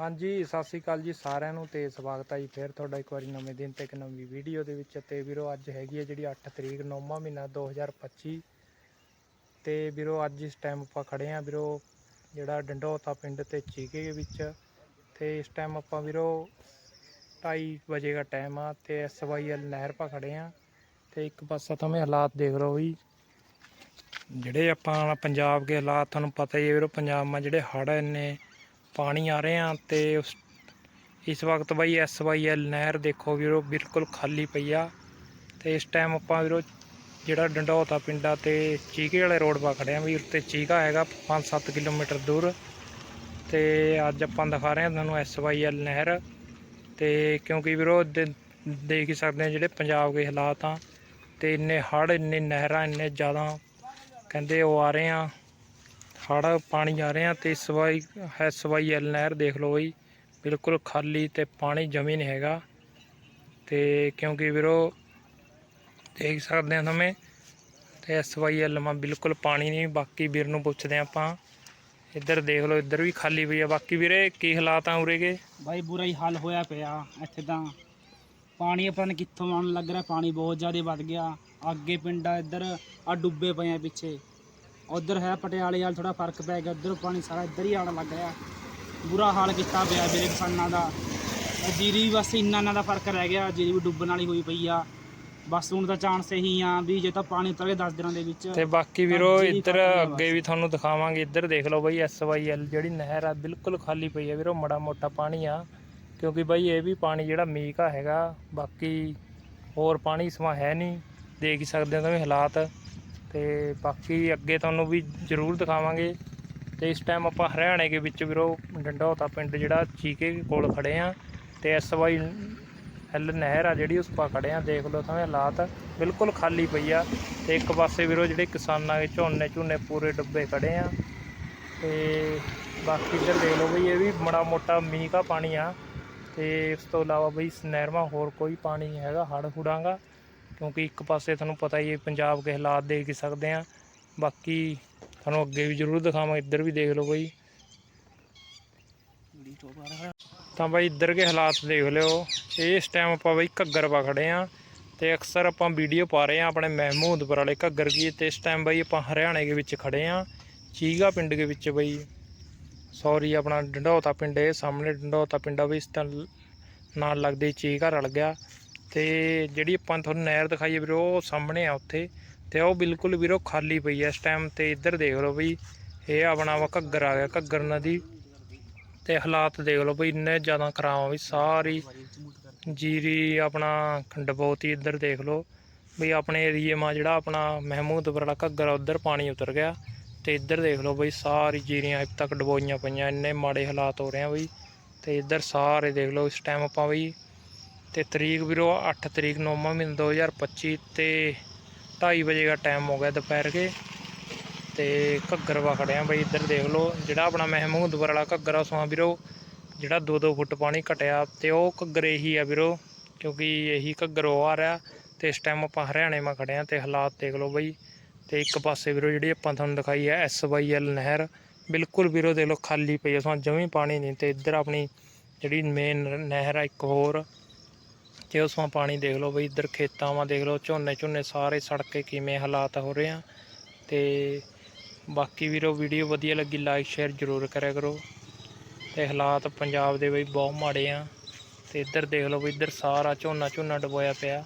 ਹਾਂਜੀ, ਸਤਿ ਸ੍ਰੀ ਅਕਾਲ ਜੀ ਸਾਰਿਆਂ ਨੂੰ ਤੇ ਸਵਾਗਤ ਹੈ ਜੀ ਫਿਰ ਤੁਹਾਡਾ ਇੱਕ ਵਾਰੀ ਨਵੇਂ ਦਿਨ ਤੇ ਇੱਕ ਨਵੀਂ ਵੀਡੀਓ ਦੇ ਵਿੱਚ। ਤੇ ਵੀਰੋ, ਅੱਜ ਹੈਗੀ ਹੈ ਜਿਹੜੀ 8 ਤਰੀਕ 9ਵਾਂ ਮਹੀਨਾ 2025 ਤੇ ਵੀਰੋ, ਅੱਜ ਇਸ ਟਾਈਮ ਆਪਾਂ ਖੜੇ ਆਂ ਵੀਰੋ, ਜਿਹੜਾ ਡੰਡੋਤਾ ਪਿੰਡ ਤੇ ਚੀਕੇ ਦੇ ਵਿੱਚ। ਤੇ ਇਸ ਟਾਈਮ ਆਪਾਂ ਵੀਰੋ 2:30 ਵਜੇ ਦਾ ਟਾਈਮ ਆ ਤੇ ਐਸਵਾਈਐਲ ਨਹਿਰ ਪਾ ਖੜੇ ਆਂ। ਤੇ ਇੱਕ ਪਾਸਾ ਤੁਹਾਨੂੰ ਹਾਲਾਤ ਦੇਖ ਲਓ ਵੀ ਜਿਹੜੇ ਆਪਾਂ ਪੰਜਾਬ ਦੇ ਹਾਲਾਤ, ਤੁਹਾਨੂੰ ਪਤਾ ਹੀ ਹੈ ਵੀਰੋ, ਪੰਜਾਬ ਮਾ ਜਿਹੜੇ ਹੜ੍ਹ ਇੰਨੇ ਪਾਣੀ ਆ ਰਹੇ ਆ ਤੇ ਉਸ ਇਸ ਵਕਤ ਬਾਈ ਐਸਵਾਈਐਲ ਨਹਿਰ ਦੇਖੋ ਵੀਰੋ, ਬਿਲਕੁਲ ਖਾਲੀ ਪਈ ਆ। ਤੇ ਇਸ ਟਾਈਮ ਆਪਾਂ ਵੀਰੋ ਜਿਹੜਾ ਡੰਡੋਤਾ ਪਿੰਡਾ ਤੇ ਚੀਕੇ ਵਾਲੇ ਰੋਡ 'ਪਾ ਖੜੇ ਆ ਵੀ ਉੱਤੇ ਚੀਕਾ ਹੈਗਾ 5-7 ਕਿਲੋਮੀਟਰ ਦੂਰ। ਤੇ ਅੱਜ ਆਪਾਂ ਦਿਖਾ ਰਹੇ ਹਾਂ ਤੁਹਾਨੂੰ ਐਸਵਾਈਐਲ ਨਹਿਰ। ਤੇ ਕਿਉਂਕਿ ਵੀਰੋ ਦੇ- ਦੇਖ ਹੀ ਸਕਦੇ ਆ ਜਿਹੜੇ ਪੰਜਾਬ ਦੇ ਹਾਲਾਤ ਆ। ਤੇ ਇੰਨੇ ਹੜ੍ਹ, ਇੰਨੇ ਨਹਿਰਾਂ, ਇੰਨੇ ਜ਼ਿਆਦਾ ਕਹਿੰਦੇ ਉਹ ਆ ਰਹੇ ਆ ਹੜ੍ਹ ਪਾਣੀ ਆ ਰਿਹਾ ਆ ਤੇ ਇਸ ਵਾਈ ਐਸ ਨਹਿਰ ਦੇਖ ਲਓ ਬਈ। ਬਿਲਕੁਲ ਖਾਲੀ ਤੇ ਪਾਣੀ ਜਮੀ ਨਹੀਂ ਹੈਗਾ। ਤੇ ਕਿਉਂਕਿ ਵੀਰੋ, ਦੇਖ ਸਕਦੇ ਆ ਤੁਸੀਂ ਤੇ ਐਸ ਵਾਈ ਐਲ ਮਾ ਬਿਲਕੁਲ ਪਾਣੀ ਨਹੀਂ, ਬਾਕੀ ਵੀਰ ਨੂੰ ਪੁੱਛਦੇ ਆ ਆਪਾਂ। ਇੱਧਰ ਦੇਖ ਲਓ, ਇੱਧਰ ਵੀ ਖਾਲੀ ਪਈ ਆ। ਬਾਕੀ ਵੀਰੇ, ਕੀ ਹਾਲਾਤ ਆ ਉਰੇਗੇ ਬਾਈ ਬੁਰਾ ਹੀ ਹਾਲ ਹੋਇਆ ਪਿਆ ਇੱਥੇ ਤਾਂ। ਪਾਣੀ ਆਪਾਂ ਨੂੰ ਕਿੱਥੋਂ ਆਉਣ ਲੱਗ ਰਿਹਾ, ਪਾਣੀ ਬਹੁਤ ਜ਼ਿਆਦਾ ਵੱਧ ਗਿਆ। ਅੱਗੇ ਪਿੰਡਾਂ ਇੱਧਰ ਆ ਡੁੱਬੇ ਪਏ ਆ ਪਿੱਛੇ। ਉਧਰ ਹੈ ਪਟਿਆਲੇ ਵਾਲ ਥੋੜਾ ਫ਼ਰਕ ਪੈ ਗਿਆ ਉਧਰ ਪਾਣੀ ਸਾਰਾ ਇੱਧਰ ਹੀ ਆਉਣ ਲੱਗ ਗਿਆ ਬੁਰਾ ਹਾਲ ਕੀਤਾ ਪਿਆ ਮੇਰੇ ਕਿਸਾਨਾਂ ਦਾ। ਜੀਰੀ ਬਸ ਇੰਨਾ ਇੰਨਾ ਦਾ ਫ਼ਰਕ ਰਹਿ ਗਿਆ ਜੀਰੀ ਵੀ ਡੁੱਬਣ ਵਾਲੀ ਹੋਈ ਪਈ ਆ। ਬਸ ਹੁਣ ਤਾਂ ਚਾਂਸ ਇਹੀ ਆ ਵੀ ਜੇ ਤਾਂ ਪਾਣੀ ਉਤਰ ਗਿਆ 10 ਦਿਨਾਂ ਦੇ ਵਿੱਚ ਤੇ ਬਾਕੀ ਵੀਰੋ ਇੱਧਰ ਅੱਗੇ ਵੀ ਤੁਹਾਨੂੰ ਦਿਖਾਵਾਂਗੇ ਇੱਧਰ ਦੇਖ ਲਓ ਬਈ ਐਸ ਵਾਈ ਐਲ ਜਿਹੜੀ ਨਹਿਰ ਆ ਬਿਲਕੁਲ ਖਾਲੀ ਪਈ ਆ ਵੀਰੋ ਮੜਾ ਮੋਟਾ ਪਾਣੀ ਆ। ਕਿਉਂਕਿ ਬਈ ਇਹ ਵੀ ਪਾਣੀ ਜਿਹੜਾ ਆ ਹੈਗਾ ਬਾਕੀ ਹੋਰ ਪਾਣੀ ਸਮਾ ਹੈ ਨਹੀਂ ਦੇਖ ਹੀ ਸਕਦੇ ਹੋ ਤੁਸੀਂ ਹਾਲਾਤ। ਤੇ ਬਾਕੀ ਅੱਗੇ ਤੁਹਾਨੂੰ ਵੀ ਜ਼ਰੂਰ ਦਿਖਾਵਾਂਗੇ। ਤੇ ਇਸ ਟਾਈਮ ਆਪਾਂ ਹਰਿਆਣੇ ਦੇ ਵਿੱਚ ਵੀਰੋ ਡੰਡੋਤਾ ਪਿੰਡ ਜਿਹੜਾ ਚੀਕੇ ਦੇ ਕੋਲ ਖੜੇ ਆ ਤੇ ਐਸ ਵਾਈ ਐਲ ਨਹਿਰ ਆ ਜਿਹੜੀ, ਉਸ ਪਾ ਖੜੇ ਆ। ਦੇਖ ਲਓ ਤੁਸੀਂ ਹਾਲਾਤ ਬਿਲਕੁਲ ਖਾਲੀ ਪਈ ਆ ਤੇ ਇੱਕ ਪਾਸੇ ਵੀਰੋ ਜਿਹੜੇ ਕਿਸਾਨਾਂ ਦੇ ਝੋਨੇ ਝੋਨੇ ਪੂਰੇ ਡੱਬੇ ਖੜੇ ਆ। ਤੇ ਬਾਕੀ ਇੱਧਰ ਦੇਖ ਲਓ ਬਈ, ਇਹ ਵੀ ਮੜਾ ਮੋਟਾ ਮੀਂਹ ਦਾ ਪਾਣੀ ਆ। ਤੇ ਇਸ ਤੋਂ ਇਲਾਵਾ ਬਈ, ਇਸ ਹੋਰ ਕੋਈ ਪਾਣੀ ਹੈਗਾ ਹੜ ਹੁੜਾਂਗਾ ਕਿਉਂਕਿ ਇੱਕ ਪਾਸੇ ਤੁਹਾਨੂੰ ਪਤਾ ਹੀ ਹੈ ਪੰਜਾਬ ਕੇ ਹਾਲਾਤ ਦੇਖ ਹੀ ਸਕਦੇ ਆ ਬਾਕੀ ਤੁਹਾਨੂੰ ਅੱਗੇ ਵੀ ਜ਼ਰੂਰ ਦਿਖਾਵਾਂਗੇ, ਇੱਧਰ ਵੀ ਦੇਖ ਲਓ ਬਈ। ਤਾਂ ਬਾਈ ਇੱਧਰ ਕੇ ਹਾਲਾਤ ਦੇਖ ਲਿਓ। ਇਹ ਇਸ ਟਾਈਮ ਆਪਾਂ ਬਈ ਘੱਗਰ ਪਾ ਖੜੇ ਆ ਤੇ ਅਕਸਰ ਆਪਾਂ ਵੀਡੀਓ ਪਾ ਰਹੇ ਆ ਆਪਣੇ ਮਹਿਮੂਦਪੁਰ ਵਾਲੇ ਘੱਗਰ ਕੀ, ਤੇ ਇਸ ਟਾਈਮ ਬਾਈ ਆਪਾਂ ਹਰਿਆਣੇ ਦੇ ਵਿੱਚ ਖੜੇ ਆ ਚੀਗਾ ਪਿੰਡ ਦੇ ਵਿੱਚ ਬਈ। ਸੌਰੀ ਆਪਣਾ ਡੰਡੌਤਾ ਪਿੰਡ ਇਹ ਸਾਹਮਣੇ ਡੰਡੋਤਾ ਪਿੰਡ ਆ ਬਈ, ਇਸ ਤਾਂ ਨਾਲ ਲੱਗਦੇ ਚੀਗਾ ਰਲ ਗਿਆ। ਤੇ ਜਿਹੜੀ ਆਪਾਂ ਤੁਹਾਨੂੰ ਨਹਿਰ ਦਿਖਾਈ ਹੈ ਵੀਰੋ, ਉਹ ਸਾਹਮਣੇ ਆ ਉੱਥੇ ਤੇ ਉਹ ਬਿਲਕੁਲ ਵੀਰੋ ਖਾਲੀ ਪਈ ਹੈ। ਇਸ ਟਾਈਮ ਤੇ ਇੱਧਰ ਦੇਖ ਲਓ ਬਈ, ਇਹ ਆਪਣਾ ਵਾ ਘੱਗਰ ਆ ਗਿਆ, ਘੱਗਰ ਨਦੀ ਤੇ ਹਾਲਾਤ ਦੇਖ ਲਓ ਬਈ, ਇੰਨੇ ਜ਼ਿਆਦਾ ਖਰਾਬ ਆ ਵੀ ਸਾਰੀ ਜੀਰੀ ਆਪਣਾ ਡਬੋਤੀ ਇੱਧਰ ਦੇਖ ਲਓ ਬਈ, ਆਪਣੇ ਏਰੀਏ ਮਾ ਜਿਹੜਾ ਆਪਣਾ ਮਹਿਮੂਦਪੁਰ ਵਾਲਾ ਘੱਗਰ ਆ, ਉੱਧਰ ਪਾਣੀ ਉਤਰ ਗਿਆ ਤੇ ਇੱਧਰ ਦੇਖ ਲਓ ਬਈ, ਸਾਰੀ ਜੀਰੀਆਂ ਇੱਥੇ ਤੱਕ ਡਬੋਈਆਂ ਪਈਆਂ, ਇੰਨੇ ਮਾੜੇ ਹਾਲਾਤ ਹੋ ਰਹੇ ਆ ਬਈ ਤੇ ਇੱਧਰ ਸਾਰੇ ਦੇਖ ਲਓ, ਇਸ ਟਾਈਮ ਆਪਾਂ ਬਈ ਤੇ ਤਰੀਕ ਵੀਰੋ 8 ਤਰੀਕ 9ਵਾਂ ਮਹੀਨਾ 2025 ਤੇ 2:30 ਵਜੇ ਦਾ ਟਾਈਮ ਹੋ ਗਿਆ ਦੁਪਹਿਰ ਕੇ। ਤੇ ਘੱਗਰ ਵਾ ਖੜਿਆ ਬਈ, ਇੱਧਰ ਦੇਖ ਲਓ, ਜਿਹੜਾ ਆਪਣਾ ਮਹਿਮੂਦਪੁਰ ਵਾਲਾ ਘੱਗਰ ਆ ਉਸਮਾਂ ਵੀਰੋ, ਜਿਹੜਾ 2-2 ਫੁੱਟ ਪਾਣੀ ਘਟਿਆ ਤੇ ਉਹ ਘੱਗਰ ਇਹੀ ਆ ਵੀਰੋ, ਕਿਉਂਕਿ ਇਹੀ ਘੱਗਰ ਉਹ ਆ ਰਿਹਾ ਤੇ ਇਸ ਟਾਈਮ ਆਪਾਂ ਹਰਿਆਣੇ ਮਾ ਖੜੇ ਆ ਤੇ ਹਾਲਾਤ ਦੇਖ ਲਓ ਬਈ। ਤੇ ਇੱਕ ਪਾਸੇ ਵੀਰੋ ਜਿਹੜੀ ਆਪਾਂ ਤੁਹਾਨੂੰ ਦਿਖਾਈ ਹੈ ਐਲ ਨਹਿਰ, ਬਿਲਕੁਲ ਵੀਰੋ ਦੇਖ ਲਓ ਖਾਲੀ ਪਈ ਆ, ਸੋ ਜਮੀ ਪਾਣੀ ਨਹੀਂ ਤੇ ਇੱਧਰ ਆਪਣੀ ਜਿਹੜੀ ਮੇਨ ਨਹਿਰ ਆ ਇੱਕ ਹੋਰ ਤੇ ਉਸੋਂ ਪਾਣੀ ਦੇਖ ਲਓ ਬਈ, ਇੱਧਰ ਖੇਤਾਂ ਵਾਂ ਦੇਖ ਲਓ, ਝੋਨੇ ਝੋਨੇ ਸਾਰੇ ਸੜ ਕੇ ਕਿਵੇਂ ਹਾਲਾਤ ਹੋ ਰਹੇ ਆ। ਤੇ ਬਾਕੀ ਵੀਰੋ, ਵੀਡੀਓ ਵਧੀਆ ਲੱਗੀ ਲਾਈਕ ਸ਼ੇਅਰ ਜ਼ਰੂਰ ਕਰਿਆ ਕਰੋ। ਤੇ ਹਾਲਾਤ ਪੰਜਾਬ ਦੇ ਬਈ ਬਹੁਤ ਮਾੜੇ ਆ। ਤੇ ਇੱਧਰ ਦੇਖ ਲਓ ਬਈ, ਇੱਧਰ ਸਾਰਾ ਝੋਨਾ ਝੋਨਾ ਡੁਬੋਇਆ ਪਿਆ।